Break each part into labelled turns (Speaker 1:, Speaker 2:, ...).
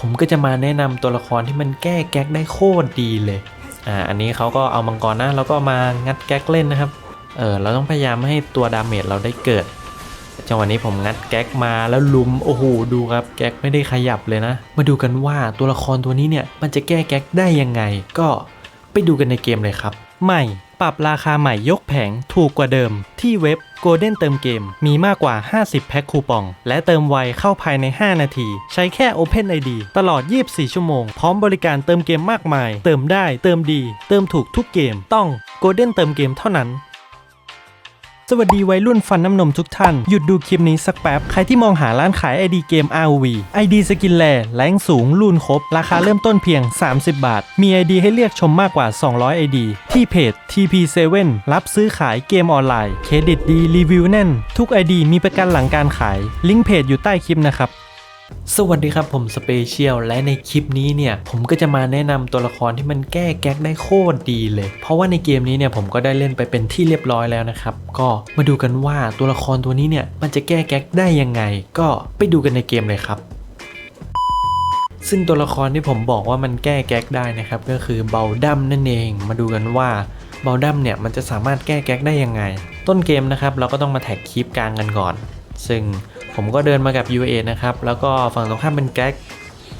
Speaker 1: ผมก็จะมาแนะนำตัวละครที่มันแก้แก๊กได้โคตรดีเลย อ่า อันนี้เขาก็เอามังกรนะแล้วก็มางัดแก๊กเล่นนะครับ เออ เราต้องพยายามให้ตัวดาเมจเราได้เกิด จังหวะนี้ผมงัดแก๊กมาแล้วลุม โอ้โห ดูครับ แก๊กไม่ได้ขยับเลยนะ มาดูกันว่าตัวละครตัวนี้เนี่ย มันจะแก้แก๊กได้ยังไง ก็ไปดูกันในเกมเลยครับ ใหม่ ปรับราคาใหม่ยกแผงถูกกว่าเดิมที่เว็บ โกลเด้นเติมเกมมีมากกว่า 50 แพ็คคูปอง และเติมไวเข้าภายใน 5 นาที ใช้แค่ Open ID ตลอด 24 ชั่วโมง พร้อมบริการเติมเกมมากมาย เติมได้ เติมดี เติมถูกทุกเกม ต้องโกลเด้นเติมเกมเท่านั้น สวัสดีวัยรุ่นฟันน้ำนมทุกท่าน หยุดดูคลิปนี้สักแป๊บ ใครที่มองหาร้านขายไอดีเกม ROV ID สกินแลแรงสูงรุ่นครบ ราคาเริ่มต้นเพียง 30 บาท มี ID ให้เลือกชมมากกว่า 200 ID ที่เพจ TP7 รับซื้อขายเกมออนไลน์ เครดิตดีรีวิวแน่น ทุก ID มีประกันหลังการขาย ลิงก์เพจอยู่ใต้คลิปนะครับ สวัสดีครับผมสเปเชียลและในคลิปนี้เนี่ย ผมก็จะมาแนะนำตัวละครที่มันแก้แก๊กได้โคตรดีเลย เพราะว่าในเกมนี้เนี่ยผมก็ได้เล่นไปเป็นที่เรียบร้อยแล้วนะครับ ก็มาดูกันว่าตัวละครตัวนี้เนี่ยมันจะแก้แก๊กได้ยังไง ก็ไปดูกันในเกมเลยครับซึ่งตัวละครที่ผมบอกว่ามันแก้แก๊กได้นะครับก็คือเบลดัมนั่นเอง มาดูกันว่าเบลดัมเนี่ยมันจะสามารถแก้แก๊กได้ยังไง ต้นเกมนะครับเราก็ต้องมาแท็กคลิปกลางกันก่อน ซึ่ง ผมก็เดินมากับ UA นะครับ แล้วก็ฝั่งตรงข้ามเป็นแก๊ก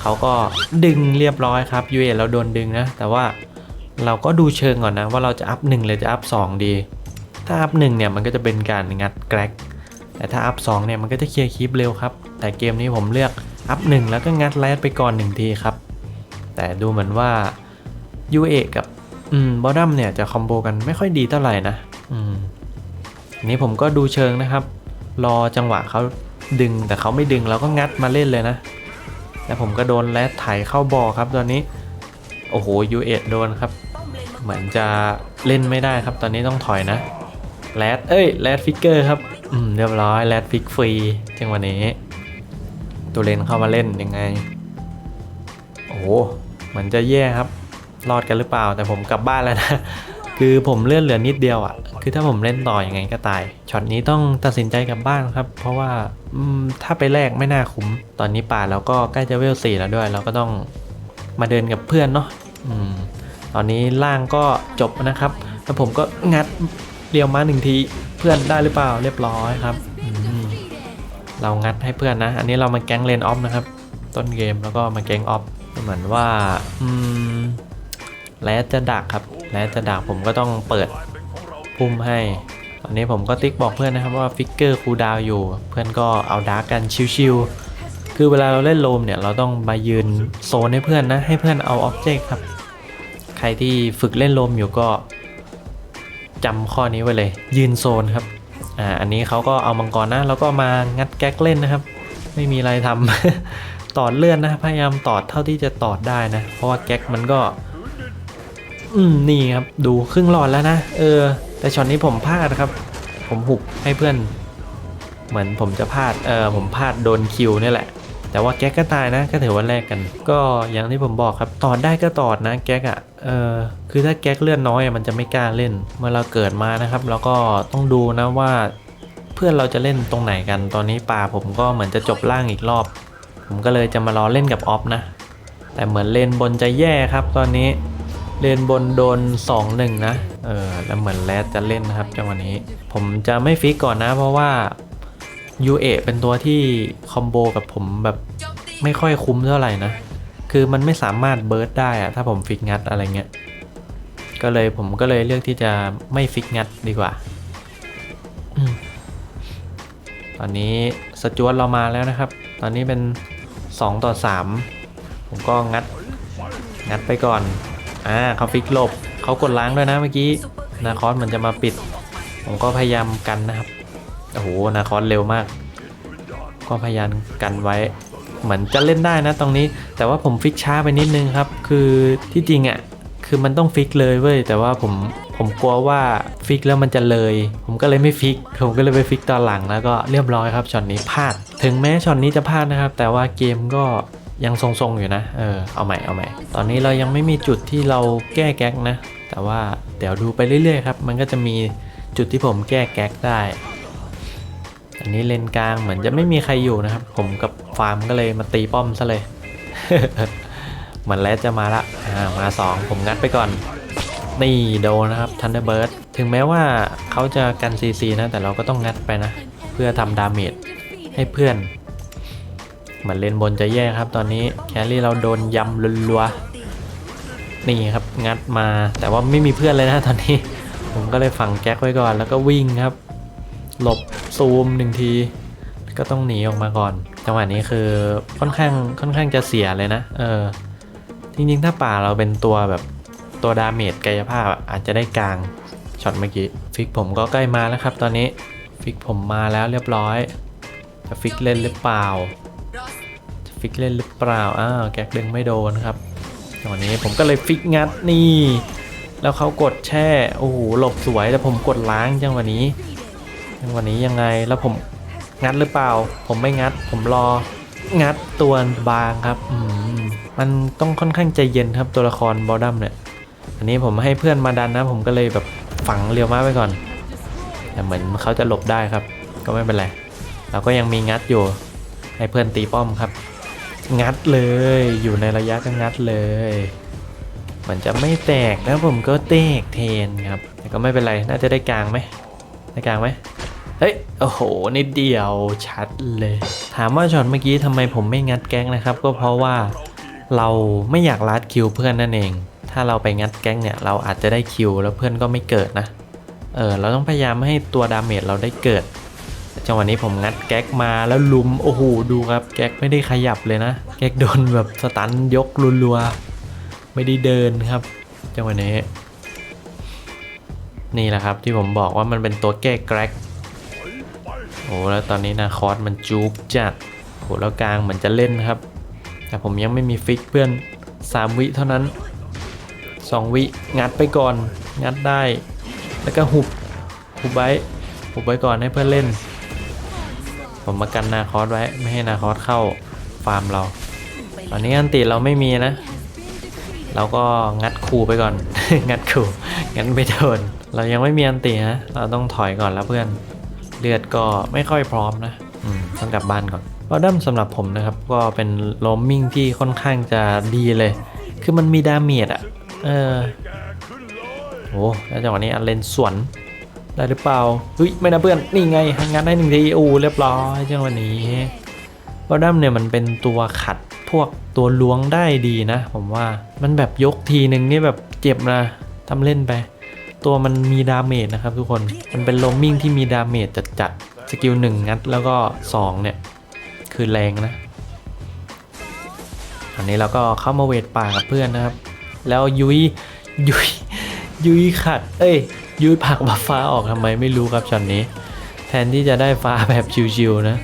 Speaker 1: เขาก็ดึงเรียบร้อยครับ UA เราโดนดึงนะ แต่ว่าเราก็ดูเชิงก่อนนะ ว่าเราจะอัพ1หรือจะอัพ2ดี ถ้าอัพ1เนี่ยมันก็จะเป็นการงัดแก๊กแต่ถ้าอัพ2เนี่ยมันก็จะเคลียร์คลิปเร็วครับ แต่เกมนี้ผมเลือกอัพ1แล้วก็งัดแรดไปก่อน1ทีครับ แต่ดูเหมือนว่า UA กับอืมบอดัมเนี่ยจะคอมโบกันไม่ค่อยดีเท่าไหร่นะ อืมอันนี้ผมก็ดูเชิงนะครับ รอจังหวะเขา ดึงแต่เขาไม่ดึงเราก็งัดมาเล่นเลยนะ แล้วผมก็โดนแรดไถเข้าบอครับตอนนี้ โอ้โหยูเอโดนครับ เหมือนจะเล่นไม่ได้ครับ ตอนนี้ต้องถอยนะแรดเอ้ยแรดฟิกเกอร์ครับ อืม เรียบร้อยแรดฟิกฟรีจังหวะนี้ ตัวเลนเข้ามาเล่นยังไง โอ้โห เหมือนจะแย่ครับ รอดกันหรือเปล่า แต่ผมกลับบ้านแล้วนะ คือผมเลื่อนเหลือนิดเดียวอะ่ะ คือถ้าผมเล่นต่ออยังไงก็ตาย ช็อตนี้ต้องตัดสินใจกลับบ้านครับ เพราะว่าถ้าไปแลกไม่น่าคุ้ม ตอนนี้ป่าเราก็ใกล้จะเวลสี่แล้วด้วย เราก็ต้องมาเดินกับเพื่อนเนาะอตอนนี้ล่างก็จบนะครับ แล้วผมก็งัดเรียวมาหนึ่งที เพื่อนได้หรือเปล่า เรียบร้อยครับ เรางัดให้เพื่อนนะ อันนี้เรามาแก๊งเลนออฟนะครับ ต้นเกมแล้วก็มาแก๊งออฟ เหมือนว่าอืมแลดจะดักครับ แลดจะดักผมก็ต้องเปิดพุ่มให้ ตอนนี้ผมก็ติ๊กบอกเพื่อนนะครับว่าฟิกเกอร์คูดาวอยู่ เพื่อนก็เอาดาร์กกันชิวๆคือเวลาเราเล่นโลมเนี่ยเราต้องมายืนโซนให้เพื่อนนะให้เพื่อนเอาออบเจกต์ครับ ใครที่ฝึกเล่นโลมอยู่ก็จำข้อนี้ไว้เลย ยืนโซนครับอ่าอันนี้เขาก็เอามังกรนะแล้วก็มางัดแก๊กเล่นนะครับ ไม่มีอะไรทำตอดเลื่อนนะพยายามตอดเท่าที่จะตอดได้นะ เพราะว่าแก๊กมันก็ อืมนี่ครับดูครึ่งหลอดแล้วนะ เออ แต่ช็อตนี้ผมพลาดครับ ผมหุบให้เพื่อน เหมือนผมจะพลาดเออผมพลาดโดนคิวนี่แหละ แต่ว่าแก๊กก็ตายนะก็ถือว่าแลกกัน ก็อย่างที่ผมบอกครับตอดได้ก็ตอดนะแก๊กอะ่ะเออคือถ้าแก๊กเลื่อนน้อยมันจะไม่กล้าเล่น เมื่อเราเกิดมานะครับ แล้วก็ต้องดูนะว่าเพื่อนเราจะเล่นตรงไหนกัน ตอนนี้ป่าผมก็เหมือนจะจบล่างอีกรอบ ผมก็เลยจะมารอเล่นกับออฟนะ แต่เหมือนเลนบนจะแย่ครับตอนนี้ เลนบนโดน 2-1 นะ เออ แล้วเหมือนแรดจะเล่นนะครับจังหวะนี้ ผมจะไม่ฟิกก่อนนะ เพราะว่า UA เป็นตัวที่คอมโบกับผมแบบไม่ค่อยคุ้มเท่าไหร่นะ คือมันไม่สามารถเบิร์ดได้อะถ้าผมฟิกงัดอะไรเงี้ย ก็เลยผมก็เลยเลือกที่จะไม่ฟิกงัดดีกว่า ตอนนี้สจวตเรามาแล้วนะครับ ตอนนี้เป็น 2 ต่อ 3 ผมก็งัด งัดไปก่อน อ่าเขาฟิกหลบเขากดล้างด้วยนะเมื่อกี้นาคอสเหมือนจะมาปิด ผมก็พยายามกันนะครับโอ้โหนาคอสเร็วมาก ก็พยายามกันไว้ เหมือนจะเล่นได้นะตรงนี้ แต่ว่าผมฟิกช้าไปนิดนึงครับ คือที่จริงอะ่ะคือมันต้องฟิกเลยเว้ยแต่ว่าผมผมกลัวว่าฟิกแล้วมันจะเลย ผมก็เลยไม่ฟิก ผมก็เลยไปฟิกตอนหลังแล้วก็เรียบร้อยครับช็อตนี้พลาด ถึงแม้ช็อตนี้จะพลาดนะครับ แต่ว่าเกมก็ ยังทรงๆอยู่นะ เออ เอาใหม่ เอาใหม่ ตอนนี้เรายังไม่มีจุดที่เราแก้แก๊กนะ แต่ว่าเดี๋ยวดูไปเรื่อยๆครับ มันก็จะมีจุดที่ผมแก้แก๊กได้ อันนี้เลนกลางเหมือนจะไม่มีใครอยู่นะครับ ผมกับฟาร์มก็เลยมาตีป้อมซะเลย เหมือนแรดจะมาละ อ่า มาสองผมงัดไปก่อน นี่โดนนะครับทันเดอร์เบิร์ดถึงแม้ว่าเขาจะกันซีซีนะ แต่เราก็ต้องงัดไปนะ เพื่อทำดาเมจให้เพื่อน เหมือนเลนบนจะแย่ครับตอนนี้แครี่เราโดนยำรัวๆนี่ครับงัดมาแต่ว่าไม่มีเพื่อนเลยนะตอนนี้ ผมก็เลยฝังแก๊กไว้ก่อนแล้วก็วิ่งครับ หลบซูมหนึ่งที ก็ต้องหนีออกมาก่อนจังหวะนี้คือค่อนข้างค่อนข้างจะเสียเลยนะ เออจริงๆถ้าป่าเราเป็นตัวแบบตัวดาเมจกายภาพอาจจะได้กลางช็อตเมื่อกี้ฟิกผมก็ใกล้มาแล้วครับ ตอนนี้ฟิกผมมาแล้วเรียบร้อย จะฟิกเล่นหรือเปล่า ฟิกเล่นหรือเปล่า อ้าว แก๊กดึงไม่โดนครับจังหวะนี้ผมก็เลยฟิกงัดนี่ แล้วเขากดแช่ โอ้โห หลบสวย แต่ผมกดล้างจังหวะนี้ จังหวะนี้ยังไง แล้วผมงัดหรือเปล่า ผมไม่งัด ผมรอ งัดตัวบางครับ อืม มันต้องค่อนข้างใจเย็นครับตัวละครบอดัมเนี่ย อันนี้ผมให้เพื่อนมาดันนะ ผมก็เลยแบบฝังเรียวมาไว้ก่อน แต่เหมือนเขาจะหลบได้ครับ ก็ไม่เป็นไร เราก็ยังมีงัดอยู่ให้เพื่อนตีป้อมครับ งัดเลย อยู่ในระยะก็งัดเลยเหมือนจะไม่แตกแล้วผมก็แตกเทนครับแต่ก็ไม่เป็นไรน่าจะได้กลางไหมได้กลางไหมเฮ้ยโอ้โหนิดเดียวชัดเลย ถามว่าช็อตเมื่อกี้ทำไมผมไม่งัดแก๊งนะครับ ก็เพราะว่าเราไม่อยากลัดคิวเพื่อนนั่นเอง ถ้าเราไปงัดแก๊งเนี่ยเราอาจจะได้คิวแล้วเพื่อนก็ไม่เกิดนะเออเราต้องพยายามให้ตัวดาเมจเราได้เกิด จังหวะนี้ผมงัดแก๊กมาแล้วลุมโอ้โหดูครับแก๊กไม่ได้ขยับเลยนะ แก๊กโดนแบบสตันยกรัวๆไม่ได้เดินครับ จังหวะนี้ นี่แหละครับที่ผมบอกว่ามันเป็นตัวแก้แกร็กโอ้แล้วตอนนี้นาคอสมันจูบจัดโหแล้วกลางเหมือนจะเล่นครับ แต่ผมยังไม่มีฟิกเพื่อน 3 วิเท่านั้น 2 วิงัดไปก่อน งัดได้ แล้วก็หุบหุบไว้หุบไว้ก่อนให้เพื่อนเล่น ผมมากันนาคอสไว้ไม่ให้นาคอสเข้าฟาร์มเรา ตอนนี้อันติเราไม่มีนะ เราก็งัดคูไปก่อน งัดคูงัดไม่โดนเรายังไม่มีอันตินะเราต้องถอยก่อนแล้วเพื่อนเลือดก็ไม่ค่อยพร้อมนะอืมต้องกลับบ้านก่อนบอดัมสำหรับผมนะครับ ก็เป็นโลมมิ่งที่ค่อนข้างจะดีเลย คือมันมีดาเมจอะเออโอ้แล้วจังหวะนี้อันเลนสวน ได้หรือเปล่าเฮ้ยไม่นะเพื่อนนี่ไงงานได้หนึ่งทีโอ้เรียบร้อยจังหวะนี้บอดัมเนี่ยมันเป็นตัวขัดพวกตัวล้วงได้ดีนะ ผมว่ามันแบบยกทีหนึ่งนี่แบบเจ็บนะทำเล่นไป ตัวมันมีดาเมจนะครับทุกคนมันเป็นโลมมิ่งที่มีดาเมจจัดๆสกิลหนึ่งงัดแล้วก็สองเนี่ยคือแรงนะอันนี้เราก็เข้ามาเวทป่ากับเพื่อนนะครับ แล้วยุยยุยยุยขัด เอ้ย ยุยผักบัฟฟ้าออกทำไมไม่รู้ครับช็อตนี้ แทนที่จะได้ฟ้าแบบชิวๆนะ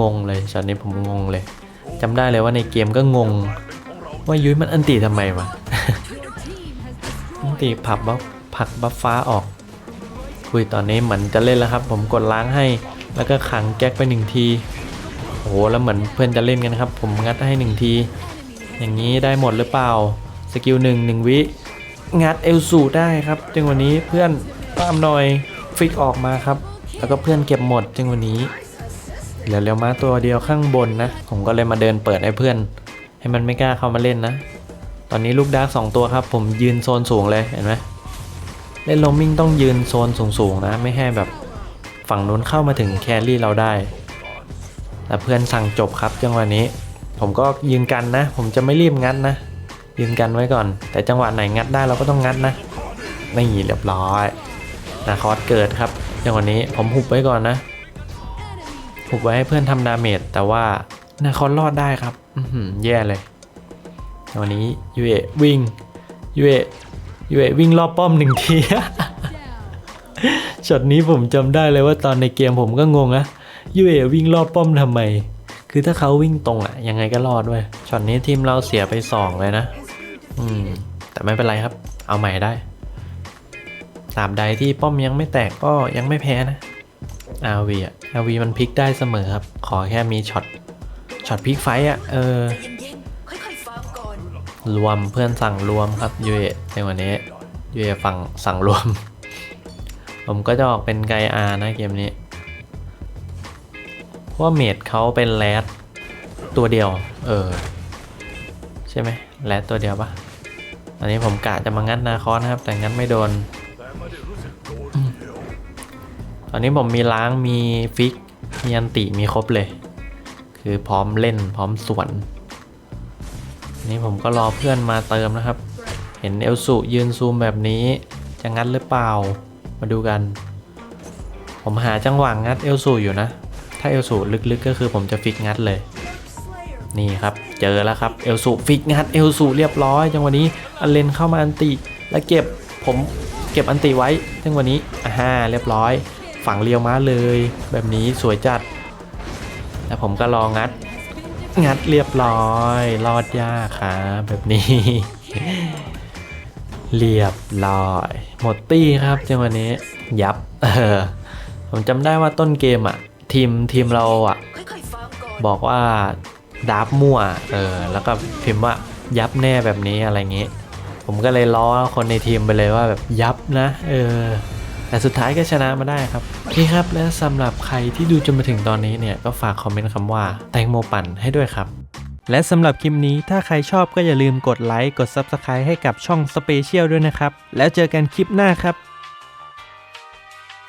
Speaker 1: งงเลยช็อตนี้ผมงงเลยจำได้เลยว่าในเกมก็งง ว่ายุ้ยมันอันตีทำไมวะอันตีผักบัฟผักบัฟฟ้าออก คุยตอนนี้เหมือนจะเล่นแล้วครับ ผมกดล้างให้ แล้วก็ขังแก๊กไปหนึ่งทีโอ้โหแล้วเหมือนเพื่อนจะเล่นกันครับ ผมงัดให้หนึ่งที อย่างนี้ได้หมดหรือเปล่าสกิลหนึ่งหนึ่งวิ งัดเอลสูได้ครับจังวันนี้เพื่อนตามหน่อยฟิกออกมาครับ แล้วก็เพื่อนเก็บหมดจังวันนี้เหลือเร็วมาตัวเดียวข้างบนนะ ผมก็เลยมาเดินเปิดให้เพื่อน ให้มันไม่กล้าเข้ามาเล่นนะ ตอนนี้ลูกดาร์กสองตัวครับ ผมยืนโซนสูงเลยเห็นไหมเล่นโลมมิ่งต้องยืนโซนสูงๆนะ ไม่ให้แบบฝั่งนู้นเข้ามาถึงแครี่เราได้แต่เพื่อนสั่งจบครับจังหวะนี้ ผมก็ยืนกันนะ ผมจะไม่รีบงัดนะ ยืนกันไว้ก่อน แต่จังหวะไหนงัดได้เราก็ต้องงัดนะไม่เรียบร้อยนาคอสเกิดครับจังหวะนี้ผมหุบไว้ก่อนนะหุบไว้ให้เพื่อนทำดาเมจแต่ว่านาคอสรอดได้ครับอืแย่เลยจังหวะนี้ยูเอวิ่งยูเอยูเอวิ่งรอบป้อมหนึ่งทีช็อตนี้ผมจำได้เลยว่าตอนในเกมผมก็งงนะยูเอวิ่งรอบป้อมทำไมคือถ้าเขาวิ่งตรงอะยังไงก็รอดด้วยช็อตนี้ทีมเราเสียไปสองเลยนะ อืม แต่ไม่เป็นไรครับ เอาใหม่ได้ตราบใดที่ป้อมยังไม่แตกก็ยังไม่แพ้นะอาวีอะอาวีมันพลิกได้เสมอครับ ขอแค่มีช็อต ช็อตพลิกไฟต์อะเออ
Speaker 2: เย็นๆค่อยๆฟังก่อน
Speaker 1: รวมเพื่อนสั่งรวมครับยูเอในวันนี้ยูเอฝั่งสั่งรวม ผมก็จะออกเป็นไกอานะเกมนี้ เพราะเมดเขาเป็นแรดตัวเดียว เออ ใช่ไหม แรดตัวเดียวปะอันนี้ผมกะจะมางัดนาคอสนะครับ แต่งัดไม่โดน ตอนนี้ผมมีล้างมีฟิก มีอันติมีครบเลย คือพร้อมเล่นพร้อมสวน นี่ผมก็รอเพื่อนมาเติมนะครับ เห็นเอลสุยืนซูมแบบนี้ จะงัดหรือเปล่า มาดูกัน ผมหาจังหวะงัดเอลสูอยู่นะ ถ้าเอลสูลึกๆก็คือผมจะฟิกงัดเลย นี่ครับ เจอแล้วครับเอลสูฟิกงัดเอลสูเรียบร้อย จังหวะนี้อันเลนเข้ามาอันติแล้วเก็บผมเก็บอันติไว้ จังหวะนี้อ่าฮะเรียบร้อย ฝังเรียวม้าเลย แบบนี้สวยจัด แล้วผมก็รองัด งัดเรียบร้อย รอดยากครับแบบนี้ เรียบร้อย หมดตี้ครับจังหวะนี้ ยับเออผมจำได้ว่าต้นเกมอะทีมทีมเราอะบอกว่า ดาบมั่ว เออ แล้วก็พิมพ์ว่ายับแน่แบบนี้อะไรเงี้ ผมก็เลยล้อคนในทีมไปเลยว่าแบบยับนะ เออ แต่สุดท้ายก็ชนะมาได้ครับโอเครับ และสำหรับใครที่ดูจนมาถึงตอนนี้เนี่ย ก็ฝากคอมเมนต์คำว่าแตงโมปั่นให้ด้วยครับ และสำหรับคลิปนี้ถ้าใครชอบก็อย่าลืมกดไลค์ กด Subscribe ให้กับช่องสเปเชียลด้วยนะครับ แล้วเจอกันคลิปหน้าครับ